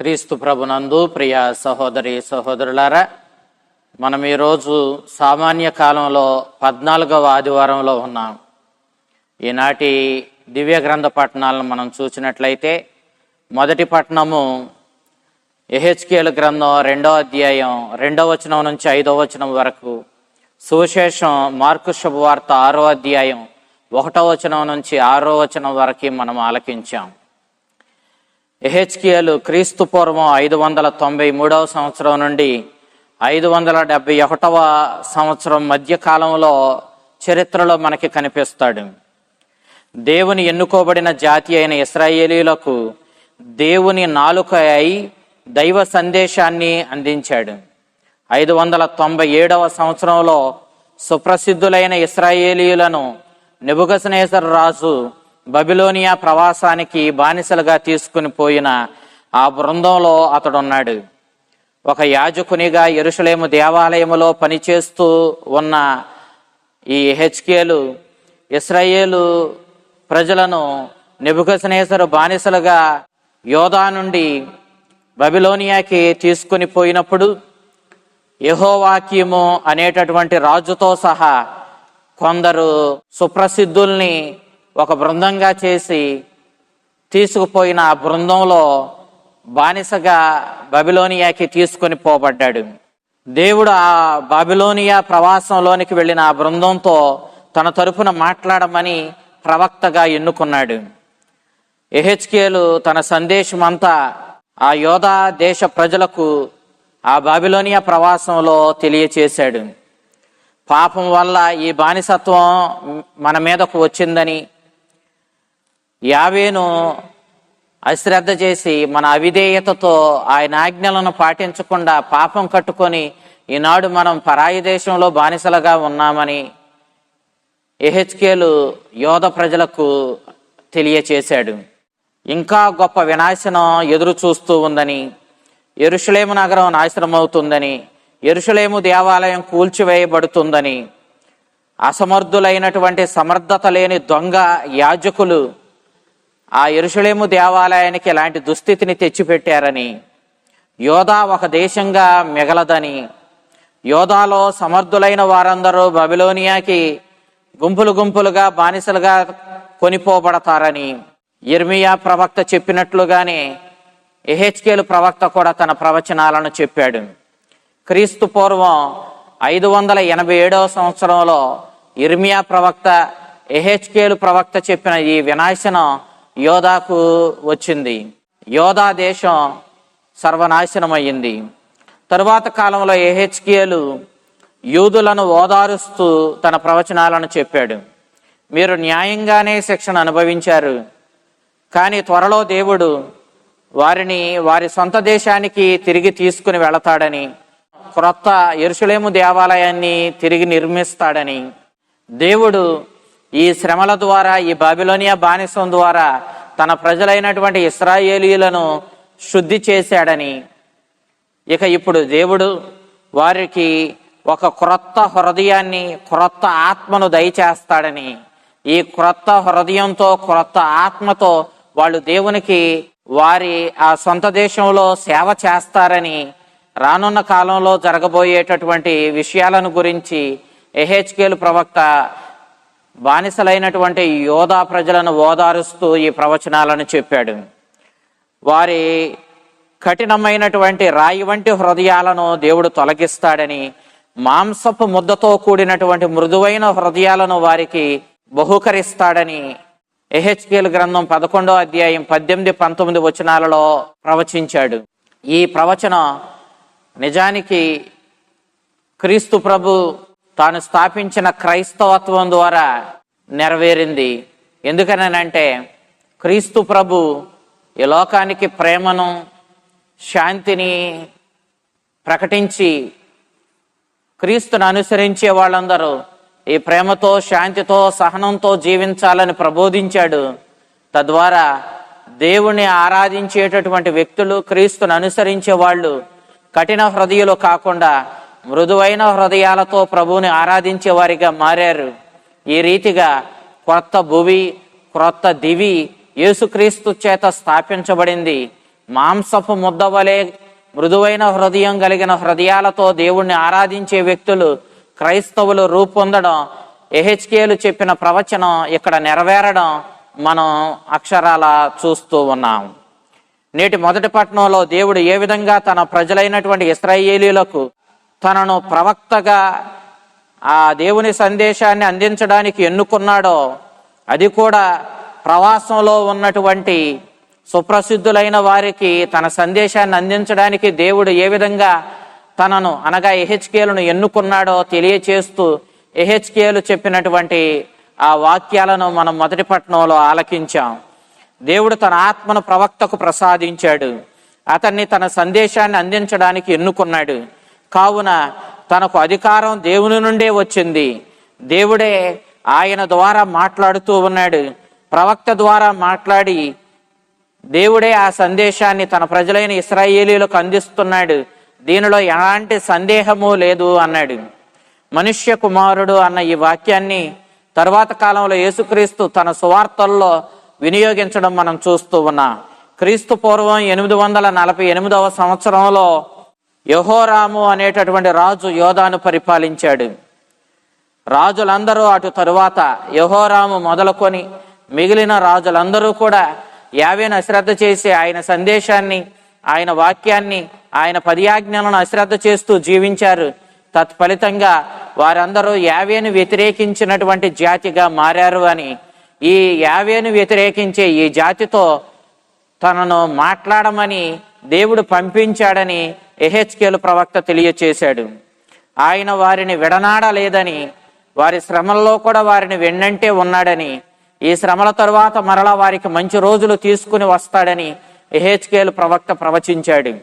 క్రీస్తు ప్రభునందు ప్రియ సహోదరి సహోదరులారా మనం ఈరోజు సామాన్య కాలంలో పద్నాలుగవ ఆదివారంలో ఉన్నాం. ఈనాటి దివ్య గ్రంథ పట్టణాలను మనం చూసినట్లయితే మొదటి పట్టణము ఎహెచ్కేల్ గ్రంథం రెండో అధ్యాయం రెండవ వచనం నుంచి ఐదవ వచనం వరకు సువిశేషం మార్కు శుభవార్త ఆరో అధ్యాయం ఒకటో వచనం నుంచి ఆరో వచనం వరకు మనం ఆలకించాం. ఎహెచ్కియలు క్రీస్తు పూర్వం ఐదు వందల తొంభై మూడవ సంవత్సరం నుండి ఐదు వందల డెబ్బై ఒకటవ సంవత్సరం మధ్య కాలంలో చరిత్రలో మనకి కనిపిస్తాడు. దేవుని ఎన్నుకోబడిన జాతి అయిన ఇస్రాయేలీలకు దేవుని నాలుక అయి దైవ సందేశాన్ని అందించాడు. ఐదు వందల తొంభై ఏడవ సంవత్సరంలో సుప్రసిద్ధులైన ఇస్రాయేలీయులను నిబుగసనేశ్వర రాజు బబిలోనియా ప్రవాసానికి బానిసలుగా తీసుకుని పోయిన ఆ బృందంలో అతడున్నాడు. ఒక యాజకునిగా ఎరుషలేము దేవాలయములో పనిచేస్తూ ఉన్న ఈ హెచ్కేలు ఇస్రాయేలు ప్రజలను నెబుకసనేసరు బానిసలుగా యోధా నుండి బబిలోనియాకి తీసుకుని పోయినప్పుడు యహోవాక్యము అనేటటువంటి రాజుతో సహా కొందరు సుప్రసిద్ధుల్ని ఒక బృందంగా చేసి తీసుకుపోయిన ఆ బృందంలో బానిసగా బబిలోనియాకి తీసుకొని పోబడ్డాడు. దేవుడు ఆ బాబిలోనియా ప్రవాసంలోనికి వెళ్ళిన ఆ బృందంతో తన తరపున మాట్లాడమని ప్రవక్తగా ఎన్నుకున్నాడు. ఎహెచ్కేలు తన సందేశమంతా ఆ యోధా దేశ ప్రజలకు ఆ బాబిలోనియా ప్రవాసంలో తెలియచేశాడు. పాపం వల్ల ఈ బానిసత్వం మన మీదకు వచ్చిందని యావేను అశ్రద్ధ చేసి మన అవిధేయతతో ఆయన ఆజ్ఞలను పాటించకుండా పాపం కట్టుకొని ఈనాడు మనం పరాయి దేశంలో బానిసలుగా ఉన్నామని ఎహెచ్కేలు యోధ ప్రజలకు తెలియచేశాడు. ఇంకా గొప్ప వినాశనం ఎదురు చూస్తూ ఉందని ఎరుషులేము నగరం నాశనమవుతుందని ఎరుషులేము దేవాలయం కూల్చివేయబడుతుందని అసమర్థులైనటువంటి సమర్థత లేని దొంగ యాజకులు ఆ ఎరుషలేము దేవాలయానికి ఇలాంటి దుస్థితిని తెచ్చిపెట్టారని యోధా ఒక దేశంగా మిగలదని యోధాలో సమర్థులైన వారందరూ బబిలోనియాకి గుంపులు గుంపులుగా బానిసలుగా కొనిపోబడతారని ఇర్మియా ప్రవక్త చెప్పినట్లుగానే ఎహెచ్కేలు ప్రవక్త కూడా తన ప్రవచనాలను చెప్పాడు. క్రీస్తు పూర్వం ఐదు వందల ఎనభై ఏడవ సంవత్సరంలో ఇర్మియా ప్రవక్త ఎహెచ్కేలు ప్రవక్త చెప్పిన ఈ వినాశనం యోధాకు వచ్చింది. యోధా దేశం సర్వనాశనమయ్యింది. తరువాత కాలంలో ఏహెచ్కేలు యూదులను ఓదారుస్తూ తన ప్రవచనాలను చెప్పాడు. మీరు న్యాయంగానే శిక్షణ అనుభవించారు. కానీ త్వరలో దేవుడు వారిని వారి సొంత దేశానికి తిరిగి తీసుకుని వెళతాడని క్రొత్త ఎరుసలేము దేవాలయాన్ని తిరిగి నిర్మిస్తాడని దేవుడు ఈ శ్రమల ద్వారా ఈ బాబిలోనియా బానిసం ద్వారా తన ప్రజలైనటువంటి ఇస్రాయేలీలను శుద్ధి చేశాడని. ఇక ఇప్పుడు దేవుడు వారికి ఒక క్రొత్త హృదయాన్ని క్రొత్త ఆత్మను దయచేస్తాడని. ఈ క్రొత్త హృదయంతో క్రొత్త ఆత్మతో వాళ్ళు దేవునికి వారి ఆ సొంత దేశంలో సేవ చేస్తారని రానున్న కాలంలో జరగబోయేటటువంటి విషయాలను గురించి ఎహెచ్కేలు ప్రవక్త బానిసలైనటువంటి యోధా ప్రజలను ఓదారుస్తూ ఈ ప్రవచనాలను చెప్పాడు. వారి కఠినమైనటువంటి రాయి వంటి హృదయాలను దేవుడు తొలగిస్తాడని మాంసపు ముద్దతో కూడినటువంటి మృదువైన హృదయాలను వారికి బహుకరిస్తాడని ఎహెచ్కేల్ గ్రంథం పదకొండో అధ్యాయం పద్దెనిమిది పంతొమ్మిది వచనాలలో ప్రవచించాడు. ఈ ప్రవచనం నిజానికి క్రీస్తు ప్రభు తాను స్థాపించిన క్రైస్తవత్వం ద్వారా నెరవేరింది. ఎందుకనంటే క్రీస్తు ప్రభు ఈ లోకానికి ప్రేమను శాంతిని ప్రకటించి క్రీస్తును అనుసరించే వాళ్ళందరూ ఈ ప్రేమతో శాంతితో సహనంతో జీవించాలని ప్రబోధించాడు. తద్వారా దేవుణ్ణి ఆరాధించేటటువంటి వ్యక్తులు క్రీస్తును అనుసరించే వాళ్ళు కఠిన హృదయులు కాకుండా మృదువైన హృదయాలతో ప్రభువుని ఆరాధించే వారిగా మారారు. ఈ రీతిగా క్రొత్త భువి క్రొత్త దివి యేసుక్రీస్తు చేత స్థాపించబడింది. మాంసపు ముద్దవలే మృదువైన హృదయం కలిగిన హృదయాలతో దేవుణ్ణి ఆరాధించే వ్యక్తులు క్రైస్తవులు రూపొందడం ఎహెచ్కేలు చెప్పిన ప్రవచనం ఇక్కడ నెరవేరడం మనం అక్షరాల చూస్తూ ఉన్నాం. నేటి మొదటి పట్టణంలో దేవుడు ఏ విధంగా తన ప్రజలైనటువంటి ఇస్రాయేలీలకు తనను ప్రవక్తగా ఆ దేవుని సందేశాన్ని అందించడానికి ఎన్నుకున్నాడో అది కూడా ప్రవాసంలో ఉన్నటువంటి సుప్రసిద్ధులైన వారికి తన సందేశాన్ని అందించడానికి దేవుడు ఏ విధంగా తనను అనగా ఎహెచ్కేలను ఎన్నుకున్నాడో తెలియచేస్తూ ఎహెచ్కేలు చెప్పినటువంటి ఆ వాక్యాలను మనం మొదటి పట్టణంలో ఆలకించాం. దేవుడు తన ఆత్మను ప్రవక్తకు ప్రసాదించాడు. అతన్ని తన సందేశాన్ని అందించడానికి ఎన్నుకున్నాడు. కావున తనకు అధికారం దేవుని నుండే వచ్చింది. దేవుడే ఆయన ద్వారా మాట్లాడుతూ ఉన్నాడు. ప్రవక్త ద్వారా మాట్లాడి దేవుడే ఆ సందేశాన్ని తన ప్రజలైన ఇస్రాయేలీలకు అందిస్తున్నాడు. దీనిలో ఎలాంటి సందేహము లేదు అన్నాడు. మనుష్య కుమారుడు అన్న ఈ వాక్యాన్ని తరువాత కాలంలో యేసుక్రీస్తు తన సువార్తల్లో వినియోగించడం మనం చూస్తూ ఉన్నాం. క్రీస్తు పూర్వం ఎనిమిది వందల నలభై ఎనిమిదవ సంవత్సరంలో యహోరాము అనేటటువంటి రాజు యోధాను పరిపాలించాడు. రాజులందరూ అటు తరువాత యహోరాము మొదలుకొని మిగిలిన రాజులందరూ కూడా యావేను అశ్రద్ధ చేసి ఆయన సందేశాన్ని ఆయన వాక్యాన్ని ఆయన పర్యాజ్ఞలను అశ్రద్ధ చేస్తూ జీవించారు. తత్ఫలితంగా వారందరూ యావేను వ్యతిరేకించినటువంటి జాతిగా మారారు అని. ఈ యావేను వ్యతిరేకించే ఈ జాతితో తనను మాట్లాడమని దేవుడు పంపించాడని ఎహెచ్కేలు ప్రవక్త తెలియచేశాడు. ఆయన వారిని విడనాడలేదని వారి శ్రమల్లో కూడా వారిని వెన్నంటే ఉన్నాడని ఈ శ్రమల తరువాత మరలా వారికి మంచి రోజులు తీసుకుని వస్తాడని ఎహెచ్కేలు ప్రవక్త ప్రవచించాడు.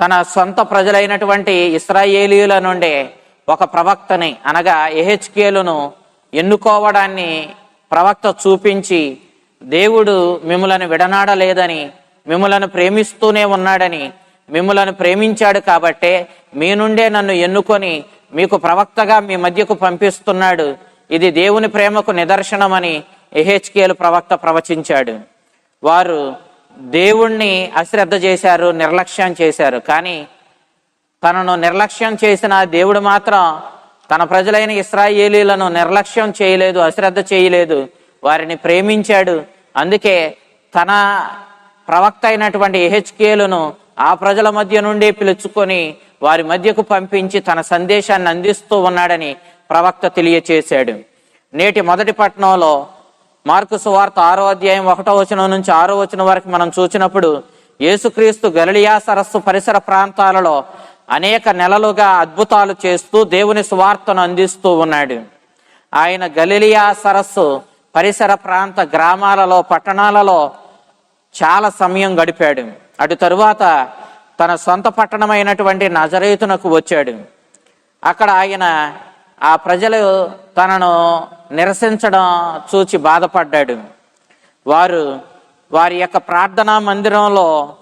తన సొంత ప్రజలైనటువంటి ఇస్రాయేలీల నుండే ఒక ప్రవక్తని అనగా ఎహెచ్కేలును ఎన్నుకోవడాన్ని ప్రవక్త చూపించి దేవుడు మిమ్మలను విడనాడలేదని మిమ్మలను ప్రేమిస్తూనే ఉన్నాడని మిమ్మలను ప్రేమించాడు కాబట్టే మీ నుండే నన్ను ఎన్నుకొని మీకు ప్రవక్తగా మీ మధ్యకు పంపిస్తున్నాడు. ఇది దేవుని ప్రేమకు నిదర్శనమని ఎహెచ్కేలు ప్రవక్త ప్రవచించాడు. వారు దేవుణ్ణి అశ్రద్ధ చేశారు నిర్లక్ష్యం చేశారు. కానీ తనను నిర్లక్ష్యం చేసిన దేవుడు మాత్రం తన ప్రజలైన ఇస్రాయేలీలను నిర్లక్ష్యం చేయలేదు అశ్రద్ధ చేయలేదు. వారిని ప్రేమించాడు. అందుకే తన ప్రవక్త అయినటువంటి ఎహెచ్కేలను ఆ ప్రజల మధ్య నుండి పిలుచుకొని వారి మధ్యకు పంపించి తన సందేశాన్ని అందిస్తూ ఉన్నాడని ప్రవక్త తెలియచేశాడు. నేటి మొదటి పట్టణంలో మార్కు సువార్త ఆరో అధ్యాయం ఒకటో వచనం నుంచి ఆరో వచనం వరకు మనం చూసినప్పుడు యేసుక్రీస్తు గలిలియా సరస్సు పరిసర ప్రాంతాలలో అనేక నెలలుగా అద్భుతాలు చేస్తూ దేవుని సువార్తను అందిస్తూ ఉన్నాడు. ఆయన గలిలియా సరస్సు పరిసర ప్రాంత గ్రామాలలో పట్టణాలలో చాలా సమయం గడిపాడు. అటు తరువాత తన సొంత పట్టణమైనటువంటి నజరేతునకు వచ్చాడు. అక్కడ ఆయన ఆ ప్రజలు తనను నిరసించడం చూచి బాధపడ్డాడు. వారు వారి యొక్క ప్రార్థనా మందిరంలో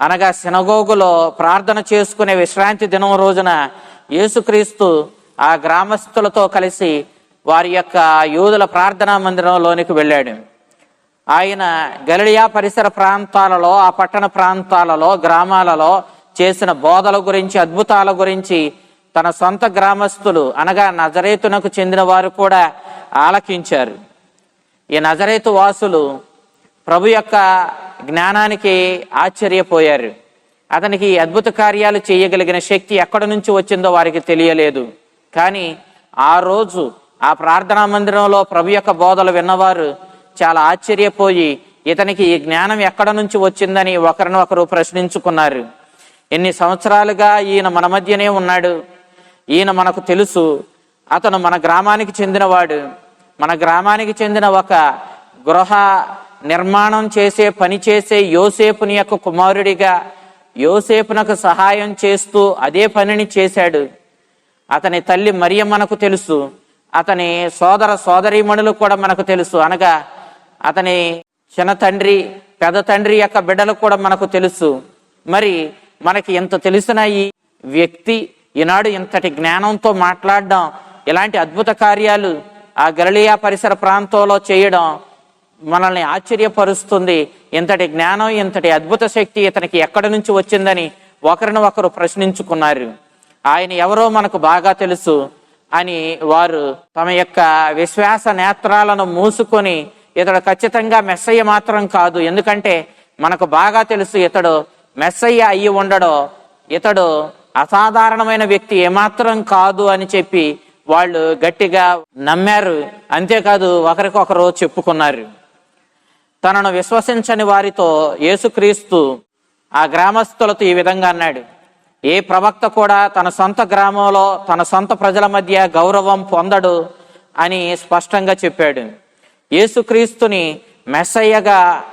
అనగా సినగోగులో ప్రార్థన చేసుకునే విశ్రాంతి దినం రోజున యేసుక్రీస్తు ఆ గ్రామస్తులతో కలిసి వారి యొక్క యూదుల ప్రార్థనా మందిరంలోనికి వెళ్ళాడు. ఆయన గలియా పరిసర ప్రాంతాలలో ఆ పట్టణ ప్రాంతాలలో గ్రామాలలో చేసిన బోధల గురించి అద్భుతాల గురించి తన సొంత గ్రామస్తులు అనగా నజరేతునకు చెందిన వారు కూడా ఆలకించారు. ఈ నజరేతు వాసులు ప్రభు యొక్క జ్ఞానానికి ఆశ్చర్యపోయారు. అతనికి అద్భుత కార్యాలు చేయగలిగిన శక్తి ఎక్కడి నుంచి వచ్చిందో వారికి తెలియలేదు. కానీ ఆ రోజు ఆ ప్రార్థనా మందిరంలో ప్రభు యొక్క బోధలు విన్నవారు చాలా ఆశ్చర్యపోయి ఇతనికి ఈ జ్ఞానం ఎక్కడ నుంచి వచ్చిందని ఒకరిని ఒకరు ప్రశ్నించుకున్నారు. ఎన్ని సంవత్సరాలుగా ఈయన మన మధ్యనే ఉన్నాడు. ఈయన మనకు తెలుసు. అతను మన గ్రామానికి చెందినవాడు. మన గ్రామానికి చెందిన ఒక గృహ నిర్మాణం చేసే పని చేసే యోసేపుని యొక్క కుమారుడిగా యోసేపునకు సహాయం చేస్తూ అదే పనిని చేశాడు. అతని తల్లి మరియ మనకు తెలుసు. అతని సోదర సోదరీమణులు కూడా మనకు తెలుసు. అనగా అతని చిన్న తండ్రి పెద్ద తండ్రి యొక్క బిడ్డలు కూడా మనకు తెలుసు. మరి మనకి ఎంత తెలిసిన ఈ వ్యక్తి ఈనాడు ఇంతటి జ్ఞానంతో మాట్లాడడం ఇలాంటి అద్భుత కార్యాలు ఆ గలియా పరిసర ప్రాంతంలో చేయడం మనల్ని ఆశ్చర్యపరుస్తుంది. ఇంతటి జ్ఞానం ఇంతటి అద్భుత శక్తి ఇతనికి ఎక్కడి నుంచి వచ్చిందని ఒకరిని ఒకరు ప్రశ్నించుకున్నారు. ఆయన ఎవరో మనకు బాగా తెలుసు. అని వారు తమ యొక్క విశ్వాస నేత్రాలను మూసుకొని ఇతడు ఖచ్చితంగా మెస్సయ్య మాత్రం కాదు. ఎందుకంటే మనకు బాగా తెలుసు ఇతడు మెస్సయ్య అయ్యి ఉండడో ఇతడు అసాధారణమైన వ్యక్తి ఏమాత్రం కాదు అని చెప్పి వాళ్ళు గట్టిగా నమ్మారు. అంతేకాదు ఒకరికొకరు చెప్పుకున్నారు. తనను విశ్వసించని వారితో యేసుక్రీస్తు ఆ గ్రామస్తులతో ఈ విధంగా అన్నాడు. ఏ ప్రవక్త కూడా తన సొంత గ్రామంలో తన సొంత ప్రజల మధ్య గౌరవం పొందడు అని స్పష్టంగా చెప్పాడు. యేసుక్రీస్తుని మెస్సయ్యగా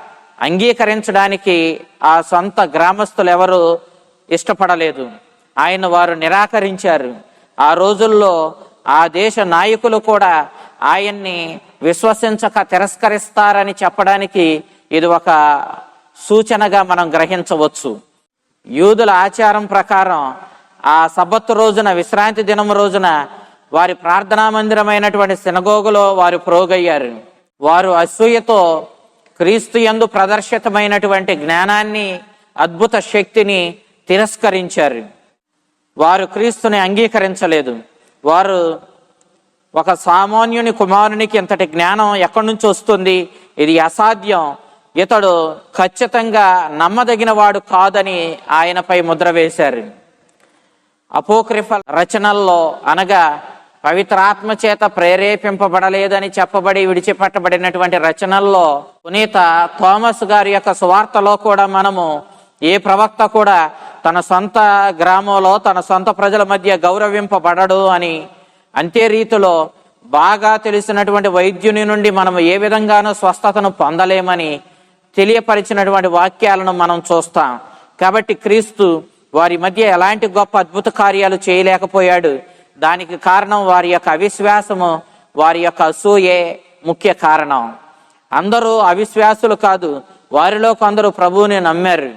అంగీకరించడానికి ఆ సొంత గ్రామస్తులు ఎవరు ఇష్టపడలేదు. ఆయన వారు నిరాకరించారు. ఆ రోజుల్లో ఆ దేశ నాయకులు కూడా ఆయన్ని విశ్వసించక తిరస్కరిస్తారని చెప్పడానికి ఇది ఒక సూచనగా మనం గ్రహించవచ్చు. యూదుల ఆచారం ప్రకారం ఆ సబ్బత్ రోజున విశ్రాంతి దినం రోజున వారి ప్రార్థనా మందిరమైనటువంటి సినగోగులో వారు ప్రోగయ్యారు. వారు అసూయతో క్రీస్తు యందు ప్రదర్శితమైనటువంటి జ్ఞానాన్ని అద్భుత శక్తిని తిరస్కరించారు. వారు క్రీస్తుని అంగీకరించలేదు. వారు ఒక సామాన్యుని కుమారునికి ఇంతటి జ్ఞానం ఎక్కడి నుంచి వస్తుంది? ఇది అసాధ్యం. ఇతడు ఖచ్చితంగా నమ్మదగిన వాడు కాదని ఆయనపై ముద్ర వేశారు. అపోక్రిఫ రచనల్లో అనగా పవిత్రాత్మ చేత ప్రేరేపింపబడలేదని చెప్పబడి విడిచిపెట్టబడినటువంటి రచనల్లో పునీత థామస్ గారి యొక్క సువార్తలో కూడా మనము ఏ ప్రవక్త కూడా తన సొంత గ్రామంలో తన సొంత ప్రజల మధ్య గౌరవింపబడడు అని అంతే రీతిలో బాగా తెలిసినటువంటి వైద్యుని నుండి మనం ఏ విధంగానూ స్వస్థతను పొందలేమని తెలియపరిచినటువంటి వాక్యాలను మనం చూస్తాం. కాబట్టి క్రీస్తు వారి మధ్య ఎలాంటి గొప్ప అద్భుత కార్యాలు చేయలేకపోయాడు. దానికి కారణం వారి యొక్క అవిశ్వాసము వారి యొక్క అసూయే ముఖ్య కారణం. అందరూ అవిశ్వాసులు కాదు. వారిలో కొందరు ప్రభువుని నమ్మారు.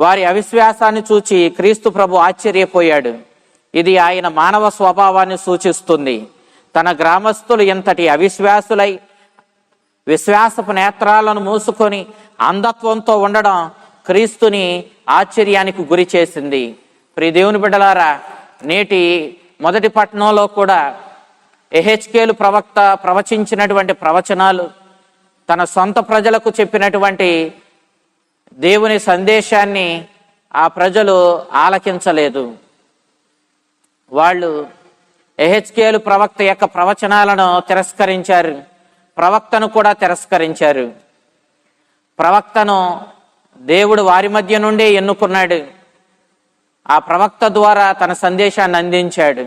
వారి అవిశ్వాసాన్ని చూచి క్రీస్తు ప్రభు ఆశ్చర్యపోయాడు. ఇది ఆయన మానవ స్వభావాన్ని సూచిస్తుంది. తన గ్రామస్తులు ఇంతటి అవిశ్వాసులై విశ్వాసపు నేత్రాలను మూసుకొని అంధత్వంతో ఉండడం క్రీస్తుని ఆశ్చర్యానికి గురి చేసింది. ప్రి దేవుని బిడ్డలారా నేటి మొదటి పట్టణంలో కూడా ఎహెచ్కేలు ప్రవక్త ప్రవచించినటువంటి ప్రవచనాలు తన సొంత ప్రజలకు చెప్పినటువంటి దేవుని సందేశాన్ని ఆ ప్రజలు ఆలకించలేదు. వాళ్ళు ఎహెచ్కేలు ప్రవక్త యొక్క ప్రవచనాలను తిరస్కరించారు. ప్రవక్తను కూడా తిరస్కరించారు. ప్రవక్తను దేవుడు వారి మధ్య నుండే ఎన్నుకున్నాడు. ఆ ప్రవక్త ద్వారా తన సందేశాన్ని అందించాడు.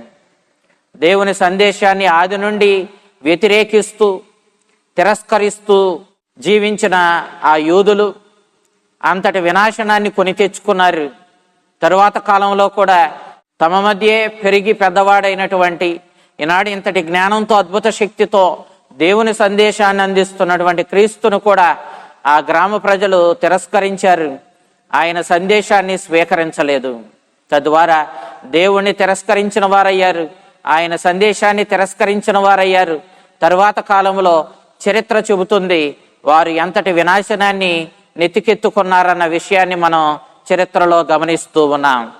దేవుని సందేశాన్ని ఆది నుండి వ్యతిరేకిస్తూ తిరస్కరిస్తూ జీవించిన ఆ యూదులు అంతటి వినాశనాన్ని కొని తెచ్చుకున్నారు. తరువాత కాలంలో కూడా తమ మధ్యే పెరిగి పెద్దవాడైనటువంటి ఈనాడు ఇంతటి జ్ఞానంతో అద్భుత శక్తితో దేవుని సందేశాన్ని అందిస్తున్నటువంటి క్రీస్తును కూడా ఆ గ్రామ ప్రజలు తిరస్కరించారు. ఆయన సందేశాన్ని స్వీకరించలేదు. తద్వారా దేవుణ్ణి తిరస్కరించిన వారయ్యారు. ఆయన సందేశాన్ని తిరస్కరించిన వారయ్యారు. తరువాత కాలంలో చరిత్ర చెబుతుంది వారు ఎంతటి వినాశనాన్ని నెతికెత్తుకున్నారన్న విషయాన్ని మనం చరిత్రలో గమనిస్తూ ఉన్నాం.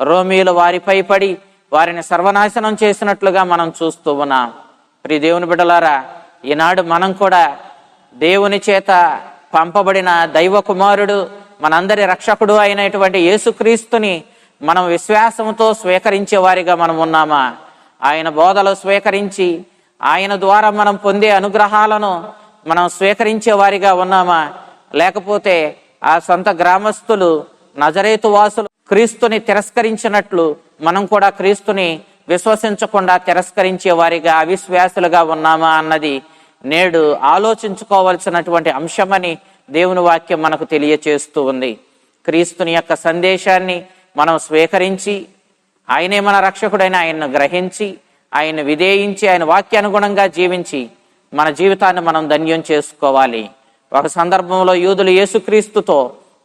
రోమీలు వారిపై పడి వారిని సర్వనాశనం చేసినట్లుగా మనం చూస్తూ ఉన్నాం. ప్రియ దేవుని బిడ్డలారా ఈనాడు మనం కూడా దేవుని చేత పంపబడిన దైవ కుమారుడు మనందరి రక్షకుడు అయినటువంటి యేసుక్రీస్తుని మనం విశ్వాసంతో స్వీకరించే వారిగా మనం ఉన్నామా? ఆయన బోధలు స్వీకరించి ఆయన ద్వారా మనం పొందే అనుగ్రహాలను మనం స్వీకరించే వారిగా ఉన్నామా? లేకపోతే ఆ సొంత గ్రామస్తులు నజరేతు వాసులు క్రీస్తుని తిరస్కరించినట్లు మనం కూడా క్రీస్తుని విశ్వసించకుండా తిరస్కరించే వారిగా అవిశ్వాసులుగా ఉన్నామా అన్నది నేడు ఆలోచించుకోవలసినటువంటి అంశమని దేవుని వాక్యం మనకు తెలియచేస్తూ ఉంది. క్రీస్తుని యొక్క సందేశాన్ని మనం స్వీకరించి ఆయనే మన రక్షకుడైన ఆయన్ను గ్రహించి ఆయన విధేయించి ఆయన వాక్యానుగుణంగా జీవించి మన జీవితాన్ని మనం ధన్యం చేసుకోవాలి. ఒక సందర్భంలో యూదులు యేసుక్రీస్తుతో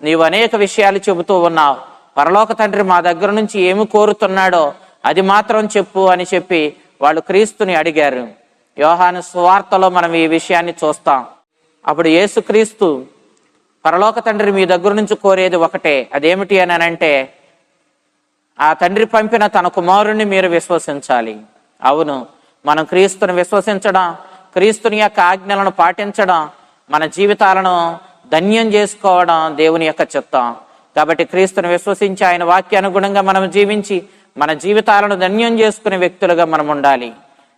నీవు అనేక విషయాలు చెబుతూ ఉన్నావు. పరలోక తండ్రి మా దగ్గర నుంచి ఏమి కోరుతున్నాడో అది మాత్రం చెప్పు అని చెప్పి వాళ్ళు క్రీస్తుని అడిగారు. యోహాను సువార్తలో మనం ఈ విషయాన్ని చూస్తాం. అప్పుడు యేసుక్రీస్తు పరలోక తండ్రి మీ దగ్గర నుంచి కోరేది ఒకటే అదేమిటి అని అంటే ఆ తండ్రి పంపిన తన కుమారుణ్ణి మీరు విశ్వసించాలి. అవును మనం క్రీస్తుని విశ్వసించడం క్రీస్తుని యొక్క ఆజ్ఞలను పాటించడం మన జీవితాలను ధన్యం చేసుకోవడం దేవుని యొక్క చిత్తం. కాబట్టి క్రీస్తుని విశ్వసించి ఆయన వాక్యానుగుణంగా మనం జీవించి మన జీవితాలను ధన్యం చేసుకునే వ్యక్తులుగా మనం ఉండాలి.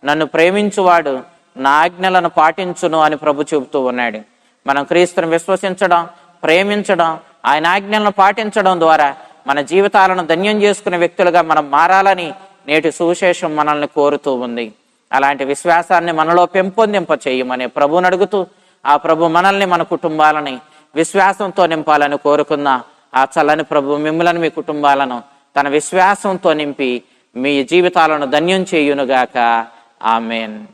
నన్ను ప్రేమించువాడు నా ఆజ్ఞలను పాటించును అని ప్రభు చెబుతూ ఉన్నాడు. మనం క్రీస్తుని విశ్వసించడం ప్రేమించడం ఆయన ఆజ్ఞలను పాటించడం ద్వారా మన జీవితాలను ధన్యం చేసుకునే వ్యక్తులుగా మనం మారాలని నేటి సువిశేషం మనల్ని కోరుతూ ఉంది. అలాంటి విశ్వాసాన్ని మనలో పెంపొందింప చేయమని ప్రభుని అడుగుతూ ఆ ప్రభు మనల్ని మన కుటుంబాలని విశ్వాసంతో నింపాలని కోరుకున్న ఆ చల్లని ప్రభు మిమ్మలను మీ కుటుంబాలను తన విశ్వాసంతో నింపి మీ జీవితాలను ధన్యం చేయునుగాక. ఆమెన్.